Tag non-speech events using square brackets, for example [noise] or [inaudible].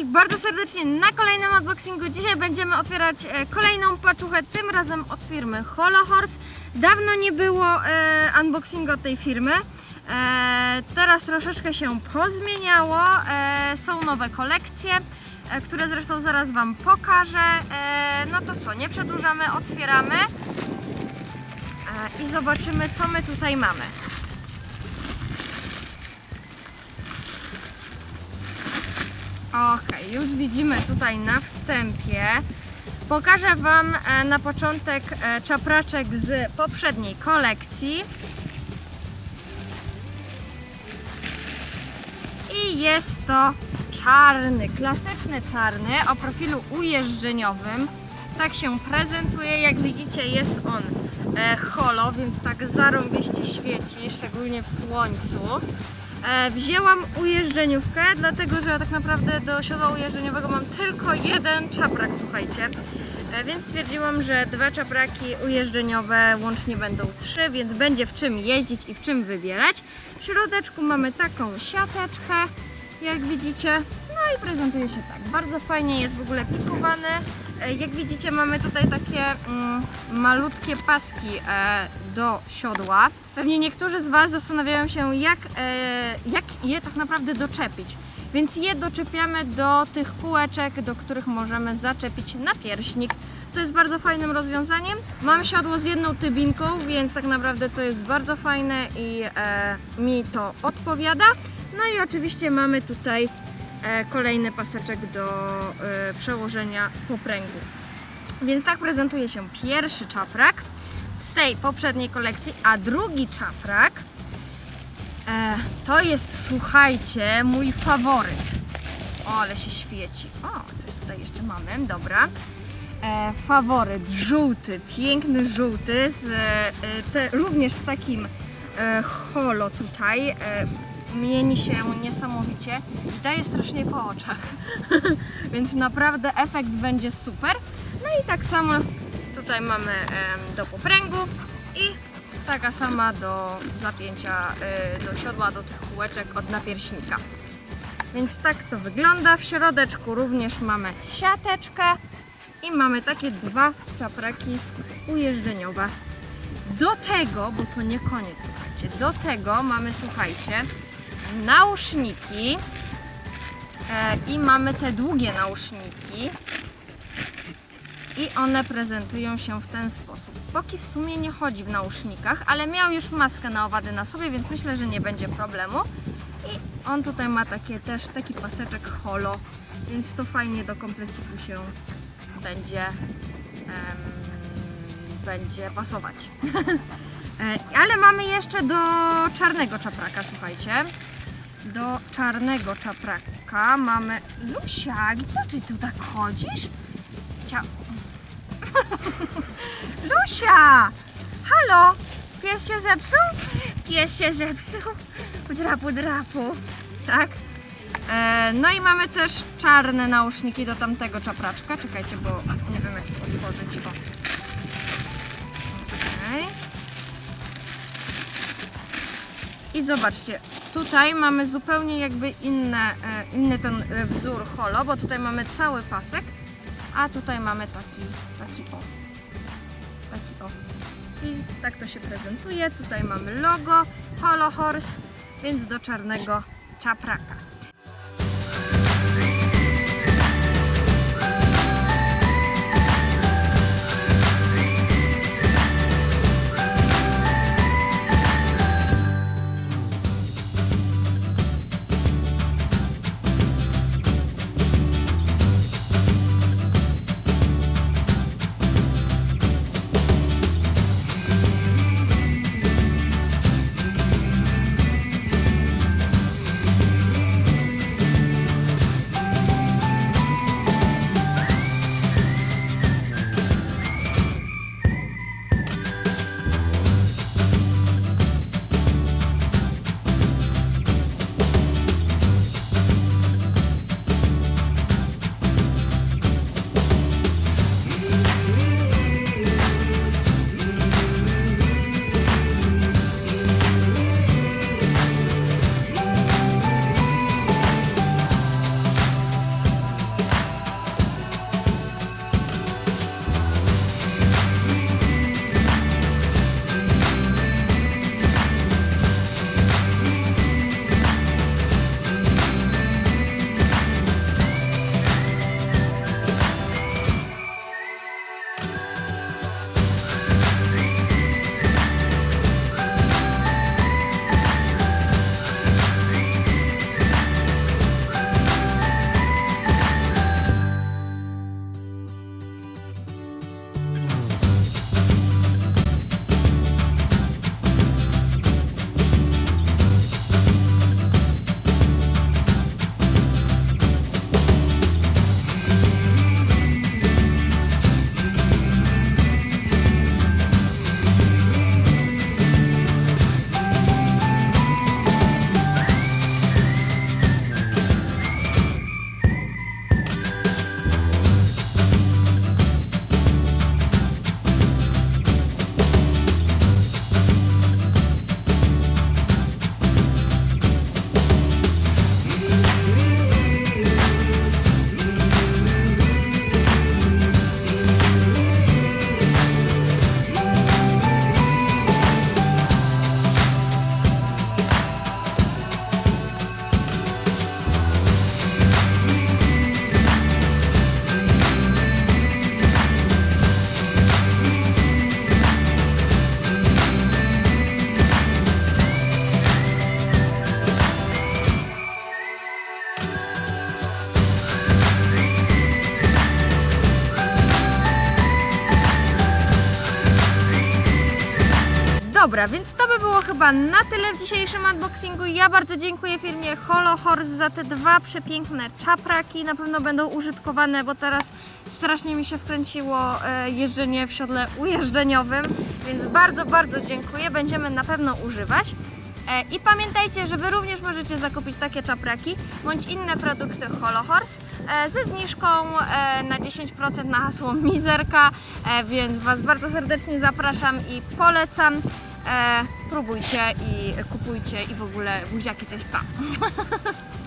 wszystkich bardzo serdecznie na kolejnym unboxingu. Dzisiaj będziemy otwierać e, kolejną paczuchę, tym razem od firmy Holo Horse. Dawno nie było e, unboxingu od tej firmy. E, teraz troszeczkę się pozmieniało. Są nowe kolekcje, które zresztą zaraz Wam pokażę. No to co, nie przedłużamy, otwieramy i zobaczymy co my tutaj mamy. Okej, już widzimy tutaj na wstępie. Pokażę Wam e, na początek e, czapraczek z poprzedniej kolekcji. I jest to czarny, klasyczny czarny o profilu ujeżdżeniowym. Tak się prezentuje, jak widzicie jest on e, holo, więc tak zarąbiście świeci, szczególnie w słońcu. E, wzięłam ujeżdżeniówkę, dlatego że ja tak naprawdę do siodła ujeżdżeniowego mam tylko jeden czaprak, słuchajcie. E, więc stwierdziłam, że dwa czapraki ujeżdżeniowe łącznie będą trzy, więc będzie w czym jeździć i w czym wybierać. W środeczku mamy taką siateczkę, jak widzicie. No i prezentuje się tak. Bardzo fajnie jest w ogóle pikowany. E, Jak widzicie mamy tutaj takie mm, malutkie paski e, do siodła. Pewnie niektórzy z Was zastanawiają się jak, e, jak je tak naprawdę doczepić. Więc je doczepiamy do tych kółeczek, do których możemy zaczepić napierśnik, co jest bardzo fajnym rozwiązaniem. Mam siodło z jedną tybinką, więc tak naprawdę to jest bardzo fajne i e, mi to odpowiada. No i oczywiście mamy tutaj kolejny paseczek do e, przełożenia popręgu. Więc tak prezentuje się pierwszy czaprak z tej poprzedniej kolekcji, a drugi czaprak e, to jest, słuchajcie, mój faworyt. O, ale się świeci. O, coś tutaj jeszcze mamy, dobra. E, faworyt, żółty, piękny żółty, z, e, te, również z takim e, holo tutaj. E, mieni się niesamowicie i daje strasznie po oczach. [laughs] Więc naprawdę efekt będzie super. No i tak samo tutaj mamy do popręgu i taka sama do zapięcia y, do siodła, do tych kółeczek od napierśnika. Więc tak to wygląda. W środeczku również mamy siateczkę i mamy takie dwa czapraki ujeżdżeniowe. Do tego, bo to nie koniec, słuchajcie, do tego mamy, słuchajcie, nauszniki e, i mamy te długie nauszniki i one prezentują się w ten sposób. Boki w sumie nie chodzi w nausznikach, ale miał już maskę na owady na sobie, więc myślę, że nie będzie problemu. I on tutaj ma takie też taki paseczek holo, więc to fajnie do kompleciku się będzie em, będzie pasować. [laughs] E, Ale mamy jeszcze do czarnego czapraka, słuchajcie. Do czarnego czapraka mamy... Lusiak, co ty tu tak chodzisz? Cia... [laughs] Lusia! Halo! Pies się zepsuł? Pies się zepsuł? Drapu, drapu. Tak? E, no i mamy też czarne nauszniki do tamtego czapraczka. Czekajcie, bo nie wiem jak to otworzyć. O. Okej. I zobaczcie, tutaj mamy zupełnie jakby inne, e, inny ten e, wzór holo, bo tutaj mamy cały pasek, a tutaj mamy taki, taki o. Taki o. I tak to się prezentuje. Tutaj mamy logo Holo Horse, więc do czarnego czapraka. Dobra, więc to by było chyba na tyle w dzisiejszym unboxingu. Ja bardzo dziękuję firmie Holo Horse za te dwa przepiękne czapraki. Na pewno będą użytkowane, bo teraz strasznie mi się wkręciło e, jeżdżenie w siodle ujeżdżeniowym, więc bardzo, bardzo dziękuję. Będziemy na pewno używać. E, I pamiętajcie, że Wy również możecie zakupić takie czapraki bądź inne produkty Holo Horse e, ze zniżką na 10% na hasło Mizerka, więc Was bardzo serdecznie zapraszam i polecam. E, Próbujcie i kupujcie i w ogóle buziaki, cześć, pa! [laughs]